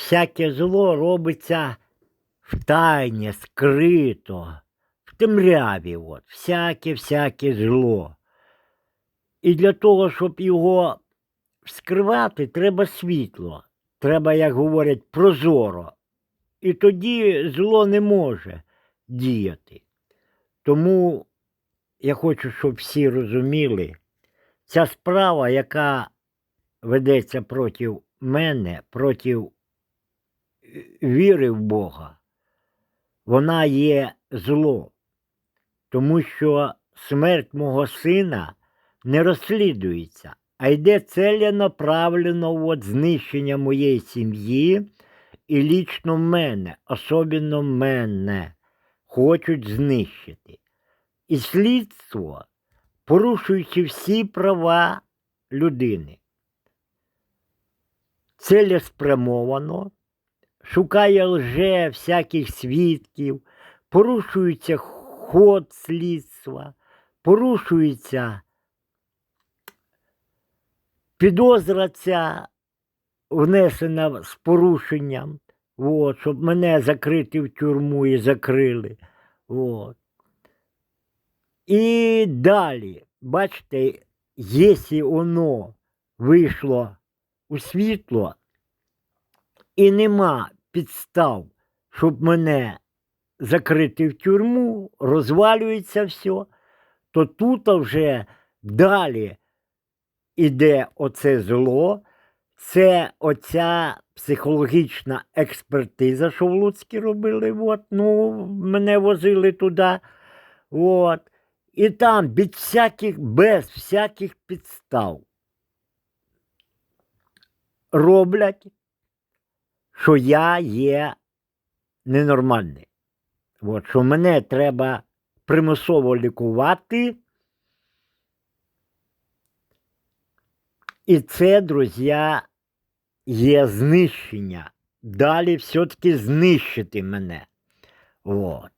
всяке зло робиться в тайні, скрито, в темряві, от, всяке, всяке зло. І для того, щоб його скривати, треба світло. Треба, як говорять, прозоро. І тоді зло не може діяти. Тому я хочу, щоб всі розуміли, ця справа, яка ведеться проти мене, проти віри в Бога, вона є зло. Тому що смерть мого сина не розслідується, а йде целенаправлено от знищення моєї сім'ї і лічно мене, особливо мене, хочуть знищити. І слідство, порушуючи всі права людини, цілеспрямовано, шукає лже всяких свідків, порушується ход слідства, порушується підозра ця внесена з порушенням, от, щоб мене закрити в тюрму і закрили. От. І далі, бачите, якщо воно вийшло у світло і нема підстав, щоб мене закрити в тюрму, розвалюється все, то тут вже далі іде оце зло, це оця психологічна експертиза, що в Луцькі робили. От, ну, мене возили туди. От. І там без всяких, без всяких підстав роблять, що я є ненормальний. От, що мене треба примусово лікувати. І це, друзі, є знищення. Далі все-таки знищити мене. От.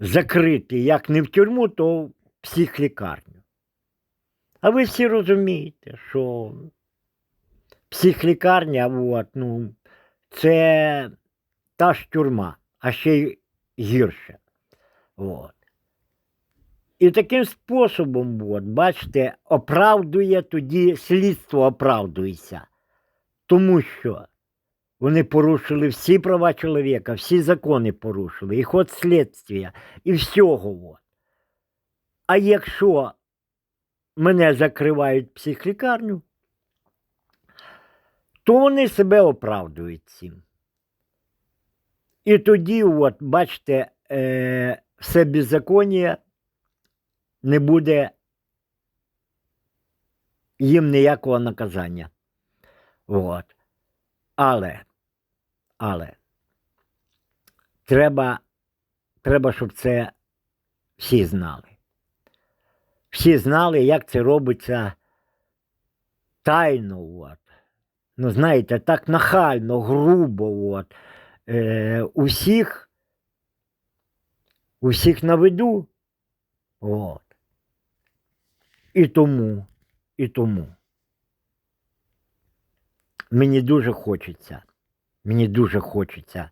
Закрити як не в тюрму, то в психлікарню. А ви всі розумієте, що психлікарня, от, ну, це та ж тюрма, а ще й гірше. От. І таким способом, от, бачите, оправдує тоді слідство оправдується. Тому що вони порушили всі права чоловіка, всі закони порушили, і ход слідства, і всього. От. А якщо мене закривають психлікарню, то вони себе оправдують цим. І тоді, от, бачите, е, все беззаконня не буде їм ніякого наказання. От. Але, але треба, треба, щоб це всі знали. Всі знали, як це робиться тайно. От. Ну, знаєте, так нахально, грубо. От. Е, усіх, усіх на виду. От. І тому, і тому. Мені дуже хочеться, мені дуже хочеться,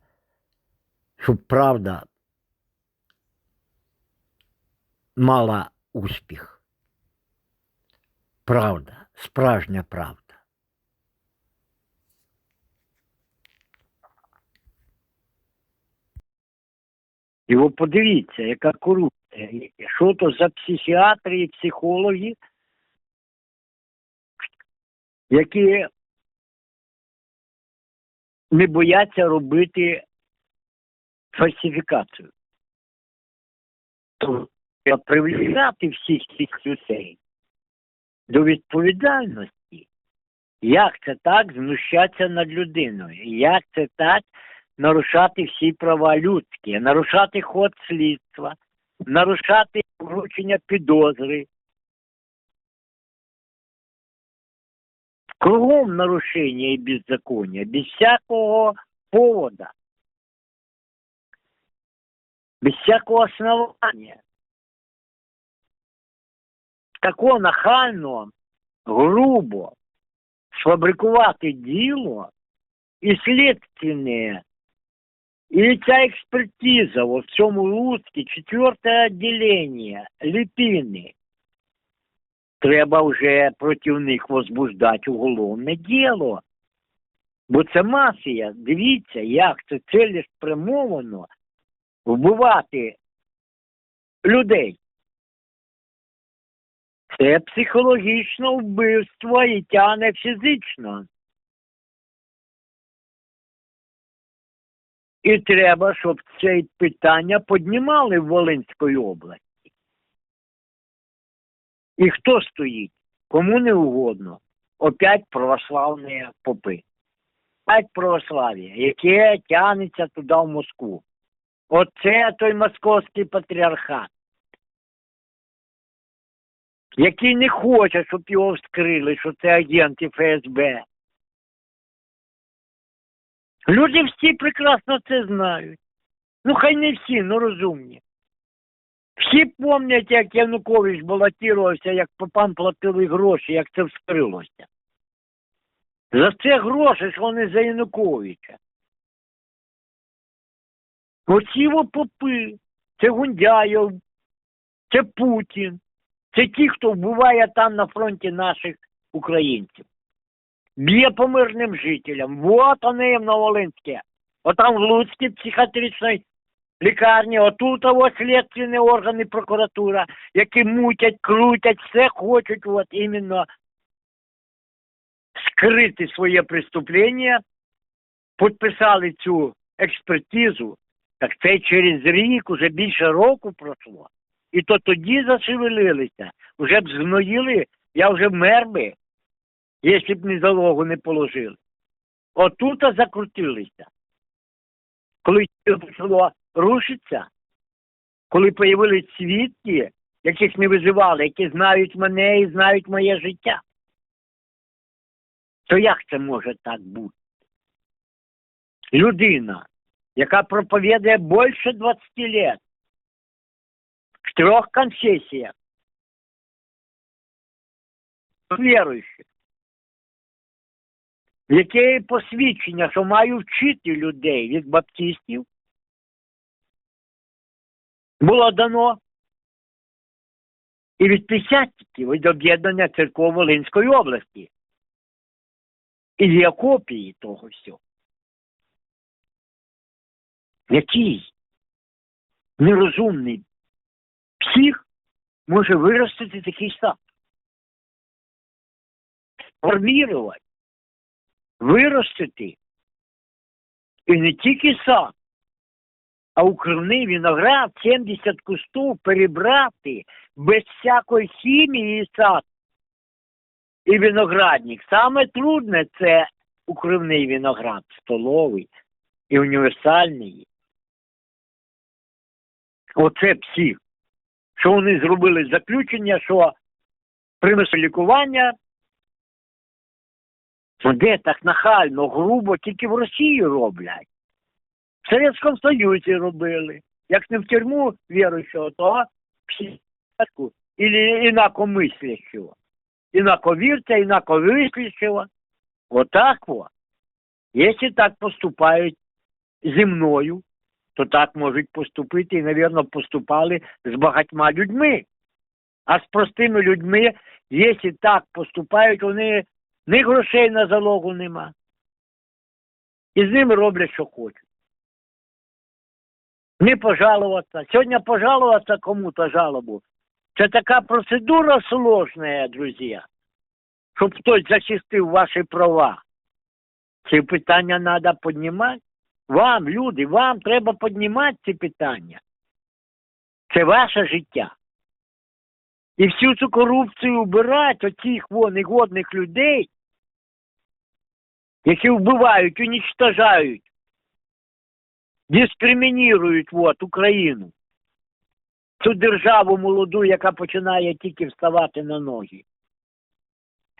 щоб правда мала успіх. Правда, справжня правда. Ви подивіться, яка корупція. Що то за психіатри і психологи, які не бояться робити фальсифікацію. То треба привлекати всіх цих людей до відповідальності. Як це так знущатися над людиною? Як це так нарушати всі права людські, нарушати ход слідства, нарушати вручення підозри? Кругом нарушення і беззаконня, без всякого повода, без всякого основания. Тако нахально, грубо сфабрикувати діло і слідственне, і ця експертиза от в цьому Луцькі, четверте відділення, Ліпіни. Треба вже проти них возбуждати уголовне діло. Бо це мафія. Дивіться, як це цілеспрямовано вбивати людей. Це психологічне вбивство і тяне фізично. І треба, щоб це питання піднімали в Волинської області. І хто стоїть? Кому не угодно. Опять православні попи. Опять православ'я, яке тягнеться туди в Москву. Оце той московський патріархат, який не хоче, щоб його вскрили, що це агенти ФСБ. Люди всі прекрасно це знають. Ну, хай не всі, ну розумні. Всі пам'ятають, як Янукович балотувався, як попам платили гроші, як це вскрилося. За це гроші, що вони за Януковича. Оці попи, це Гундяєв, це Путін, це ті, хто вбиває там на фронті наших українців. Б'є по мирним жителям. Вот вони в Новолинське. Отам в Луцькій психіатричній лікарні, отут ось слідственні органи прокуратура, які мутять, крутять, все хочуть от іменно скрити своє преступлення, підписали цю експертизу, так це через рік, уже більше року пройшло. І то тоді зашевелилися, вже б згноїли, я вже вмер би, якщо б не залогу не положили. Отут закрутилися. Коли почало рушитися, коли появились свідки, яких не виживали, які знають мене і знають моє життя. То як це може так бути? Людина, яка проповідує більше 20 років, в трьох конфесіях, віруючих, яке посвідчення, що маю вчити людей від баптистів, було дано і від писятників від об'єднання церков Волинської області. І є копії того всього. Який нерозумний псих може виростити такий сад? Формувати, виростити. І не тільки сад, а укривний виноград 70 кустів перебрати без всякої хімії сад. І виноградник. Саме трудне це укривний виноград, столовий і універсальний. Оце псих. Що вони зробили заключення, що примусу лікування, де так нахально, грубо, тільки в Росії роблять. В Совєтському Союзі робили. Як не в тюрму віруючого, то психку или інакомислящого. Інаковірця, інаковислящого. Отак во. Якщо так поступають зі мною, то так можуть поступити і, мабуть, поступали з багатьма людьми. А з простими людьми, якщо так поступають, вони ні грошей на залогу нема. І з ними роблять, що хочуть. Не пожалуватися. Сьогодні пожалуватися кому-то жалобу. Це така процедура сложная, друзі, щоб хтось захистив ваші права. Ці питання треба піднімати. Вам, люди, вам треба піднімати ці питання. Це ваше життя. І всю цю корупцію вбирати оцих вон негодних людей, які вбивають, уничтожають, дискримінують вот, Україну. Цю державу молоду, яка починає тільки вставати на ноги.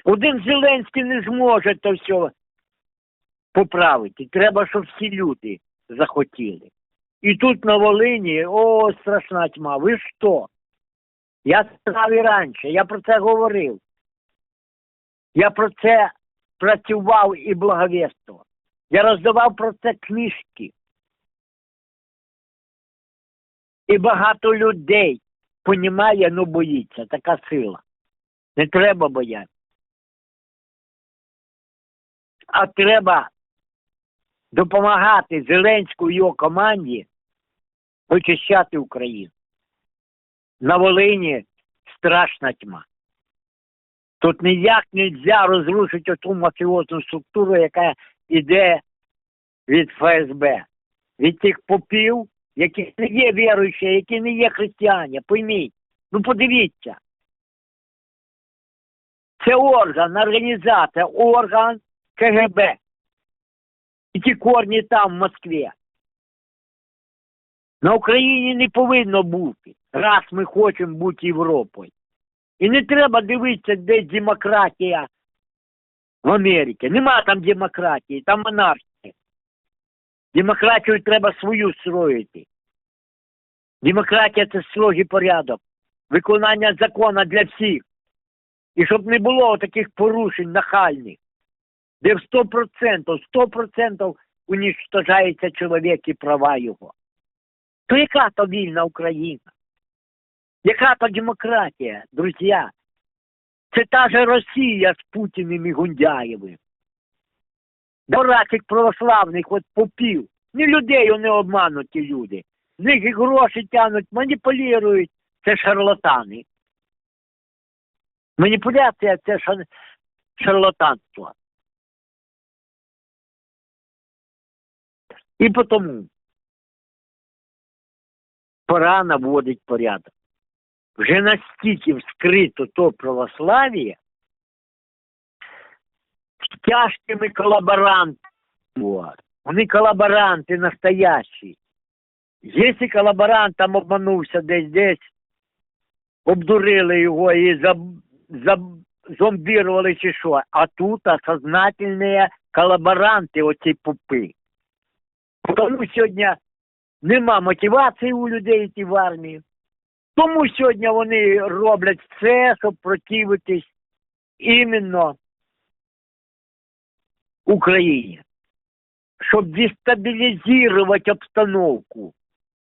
Один Зеленський не зможе то все поправити. Треба, щоб всі люди захотіли. І тут на Волині, о, страшна тьма. Ви що? Я сказав і раніше, я про це говорив. Я про це працював і благовістував. Я роздавав про це книжки. І багато людей понімає, ну боїться. Така сила. Не треба боятися. А треба допомагати Зеленську і його команді очищати Україну. На Волині страшна тьма. Тут ніяк не можна розрушити ту мафіозну структуру, яка йде від ФСБ, від тих попів, які не є віруючі, які не є християні. Пойміть, ну подивіться. Це орган, організація, орган КГБ. І ті корні там, в Москві. На Україні не повинно бути, раз ми хочемо бути Європою. І не треба дивитися, де демократія в Америці. Нема там демократії, там монархія. Демократію треба свою строїти. Демократія це строгий порядок, виконання закону для всіх. І щоб не було таких порушень нахальних, де в 100%, 100% уничтожається чоловік і права його. То яка то вільна Україна? Яка то демократія, друзі? Це та же Росія з Путіним і Гундяєвим. Дурацьких православних от попів. Не людей вони обмануті люди. З них гроші тянуть, маніпулюють. Це шарлатани. Маніпуляція це шар... шарлатанство. І тому пора наводити порядок. Вже настільки вскрито то православ'я з тяжкими колаборантами. Вони колаборанти настоящі. Якщо колаборант там обманувся десь десь, обдурили його і заб, зомбірували чи що, а тут осознательні колаборанти, оці пупи. Тому сьогодні нема мотивації у людей йти в армію. Тому сьогодні вони роблять все, щоб противитись іменно Україні. Щоб дестабілізувати обстановку,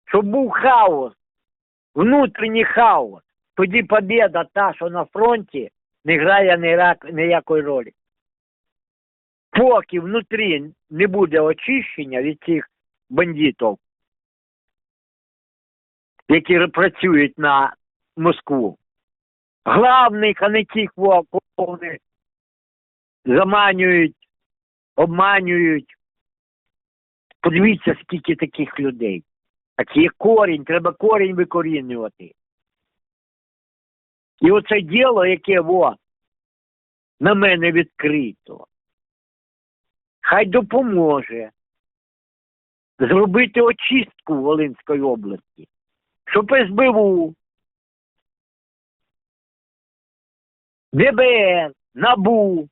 щоб був хаос, внутрішній хаос. Тоді побіда та, що на фронті, не грає ніякої ролі. Поки внутрі не буде очищення від цих бандитів, які працюють на Москву. Главних, а не во, кого заманюють, обманюють. Подивіться, скільки таких людей. Так є корінь, треба корінь викорінювати. І оце діло, яке во, на мене відкрито, хай допоможе зробити очистку Волинської області щоб СБУ, ДБР, НАБУ,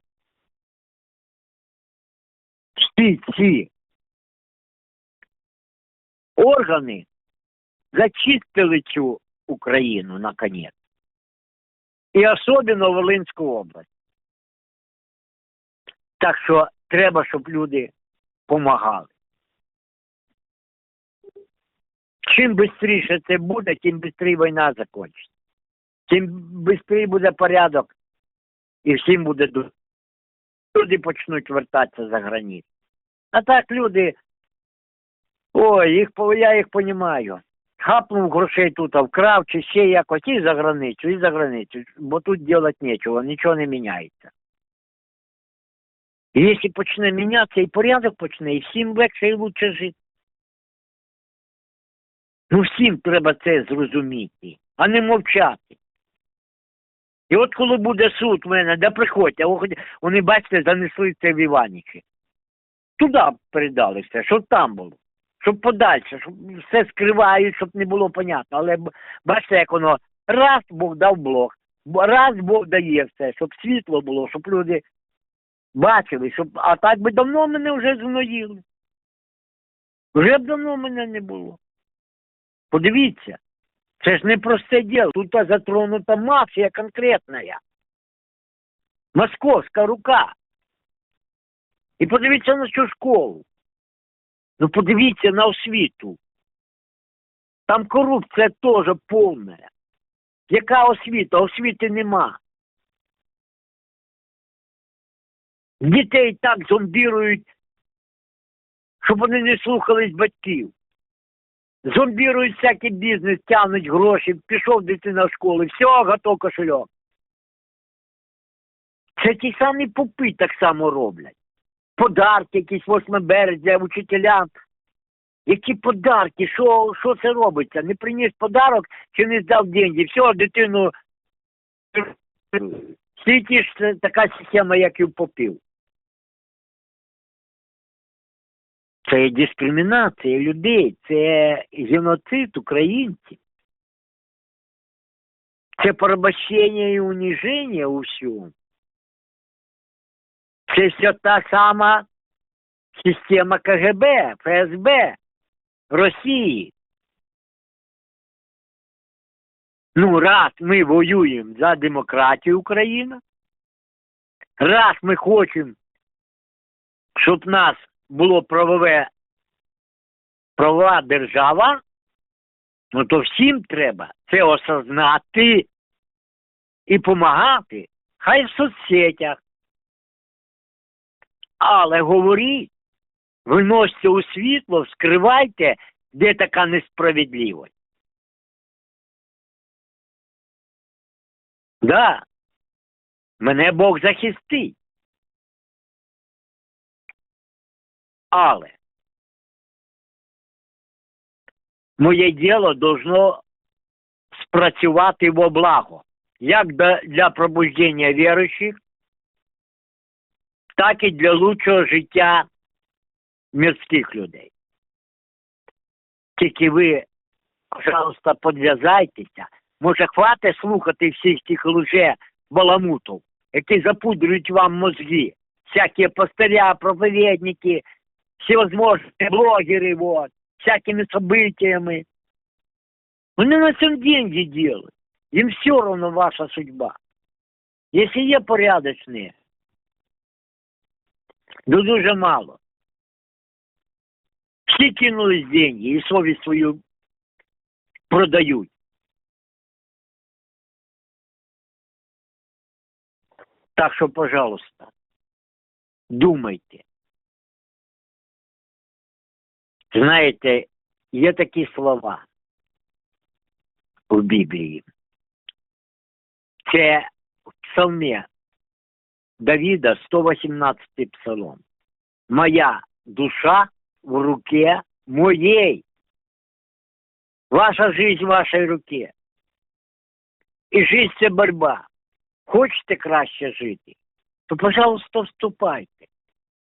всі ці органи зачистили цю Україну наконець. І особливо Волинську область. Так що треба, щоб люди допомагали. Чим швидше це буде, тим швидше війна закінчиться. Тим швидше буде порядок і всім буде ду- люди почнуть вертатися за границю. А так люди, ой, їх, я їх розумію. Хапнув грошей тут, а вкрав чи ще якось і за границю, і за границю, бо тут робити нічого, нічого не міняється. І якщо почне мінятися, і порядок почне, і всім легше і лучше жити. Ну всім треба це зрозуміти, а не мовчати. І от коли буде суд в мене, да приходьте, вони, бачите, занесли це в Іванічі. Туди передали все, щоб там було. Щоб подальше, щоб все скривають, щоб не було понятно. Але бачите, як воно раз Бог дав блок, раз Бог дає все, щоб світло було, щоб люди бачили, щоб. А так би давно мене вже згноїли. Вже б давно мене не було. Подивіться, це ж не просте діло. Тут затронута мафія конкретна. Московська рука. І подивіться на цю школу. Ну подивіться на освіту. Там корупція теж повна. Яка освіта? Освіти нема. Дітей так зомбірують, щоб вони не слухались батьків. Зомбірують всякий бізнес, тягнуть гроші, пішов дитина в школу, все, готов кошельок. Це ті самі попи так само роблять. Подарки, якісь 8 березня учителям. Які подарки? Що, що це робиться? Не приніс подарок чи не здав деньги? Все, дитину. В світі ж це така система, як і в попів. Це дискримінація людей, це геноцид українців. Це порабощення і уніження у всьому. Це все та сама система КГБ, ФСБ Росії. Ну, раз ми воюємо за демократію України, раз ми хочемо, щоб нас було правове правова держава, ну то всім треба це осознати і допомагати. Хай в соцсетях. Але говоріть, виносьте у світло, вскривайте, де така несправедливість. Да, мене Бог захистить. Але моє діло должно спрацювати во благо, як для- пробуждення віруючих, так і для лучшого життя мирських людей. Тільки ви, пожалуйста, подв'язайтеся. Може, хватить слухати всіх тих лже баламутів, які запудрюють вам мозги. Всякі пастыря, проповедники, всевозможные блогеры, вот, всякими событиями. Вони на цьому деньги делают. Їм все равно ваша судьба. Якщо є порядочні, ну дуже мало. Всі кинулись деньги і совість свою продають. Так що, пожалуйста, думайте. Знаєте, є такі слова в Біблії. Це в псалмі Давіда, 118 псалом. Моя душа в руке моей. Ваша жизнь в вашій руке. І жизнь це борьба. Хочете краще жити, то, пожалуйста, вступайте.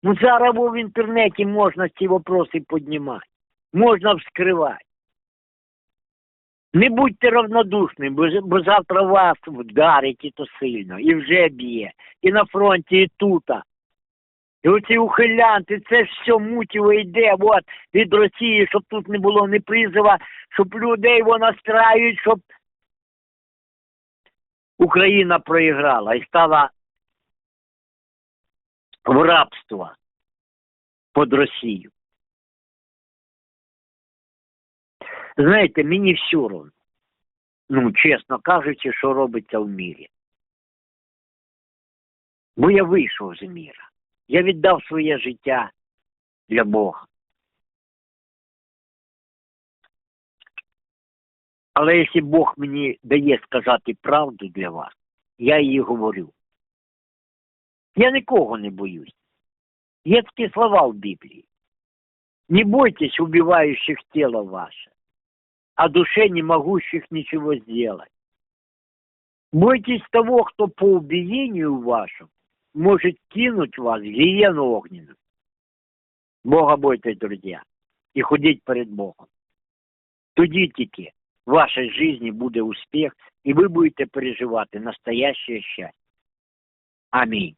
Ну, зараз в інтернеті можна ці вопроси піднімати, можна вскривати. Не будьте равнодушними, бо, бо завтра вас вдарить і то сильно, і вже б'є, і на фронті, і тут. І оці ухилянти, це все мутіво йде от, від Росії, щоб тут не було ні призова, щоб людей вона настраюють, щоб Україна проіграла і стала в рабство під Росію. Знаєте, мені все одно, ну, чесно кажучи, що робиться в мірі. Бо я вийшов з міра. Я віддав своє життя для Бога. Але якщо Бог мені дає сказати правду для вас, я її говорю. Я нікого не боюсь. Є такі слова в Біблії. Не бойтесь убивающих тело ваше, а душе не могущих ничего сделать. Бойтесь того, кто по убиению вашему может кинуть вас в гиену огненную. Бога бойтесь, друзья, і ходіть перед Богом. Тоді тільки в вашій житті буде успіх, і ви будете переживати настоящее щастя. Амінь.